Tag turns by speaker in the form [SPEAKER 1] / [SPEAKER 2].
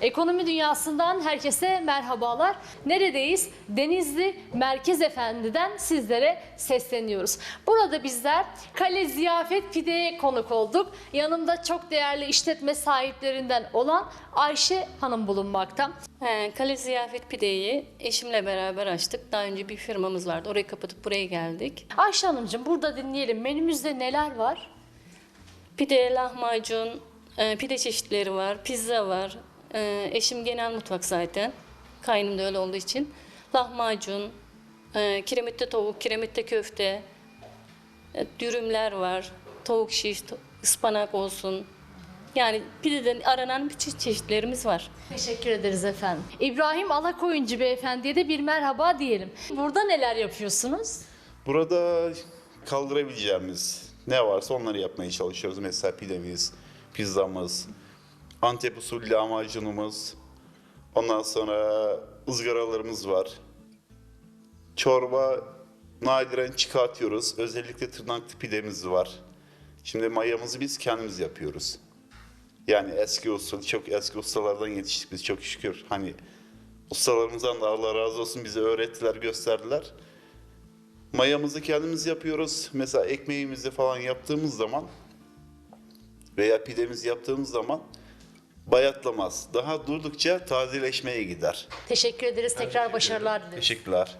[SPEAKER 1] Ekonomi dünyasından herkese merhabalar. Neredeyiz? Denizli Merkez Efendi'den sizlere sesleniyoruz. Burada bizler Kale Ziyafet Pide'ye konuk olduk. Yanımda çok değerli işletme sahiplerinden olan Ayşe Hanım bulunmakta.
[SPEAKER 2] He, Kale Ziyafet Pide'yi eşimle beraber açtık. Daha önce bir firmamız vardı. Orayı kapatıp buraya geldik.
[SPEAKER 1] Ayşe Hanımcığım burada dinleyelim. Menümüzde neler var?
[SPEAKER 2] Pide, lahmacun, e, pide çeşitleri var, pizza var. E, eşim genel mutfak zaten. Kaynım da öyle olduğu için. Lahmacun, e, kiremitte tavuk, kiremitte köfte, e, dürümler var. Tavuk şiş, to- ıspanak olsun. Yani pideden aranan bütün çeşitlerimiz var.
[SPEAKER 1] Teşekkür ederiz efendim. İbrahim Alakoyuncu beyefendiye de bir merhaba diyelim. Burada neler yapıyorsunuz?
[SPEAKER 3] Burada kaldırabileceğimiz ne varsa onları yapmaya çalışıyoruz. Mesela pidemiz, pizzamız, Antep usulü lahmacunumuz, ondan sonra ızgaralarımız var. Çorba nadiren çıkartıyoruz. Özellikle tırnaklı pidemiz var. Şimdi mayamızı biz kendimiz yapıyoruz. Yani eski usul, çok eski ustalardan yetiştik biz çok şükür. Hani ustalarımızdan da Allah razı olsun bize öğrettiler, gösterdiler. Mayamızı kendimiz yapıyoruz. Mesela ekmeğimizi falan yaptığımız zaman veya pidemizi yaptığımız zaman bayatlamaz. Daha durdukça tazeleşmeye gider.
[SPEAKER 1] Teşekkür ederiz. Tekrar başarılar dileriz.
[SPEAKER 3] Teşekkürler.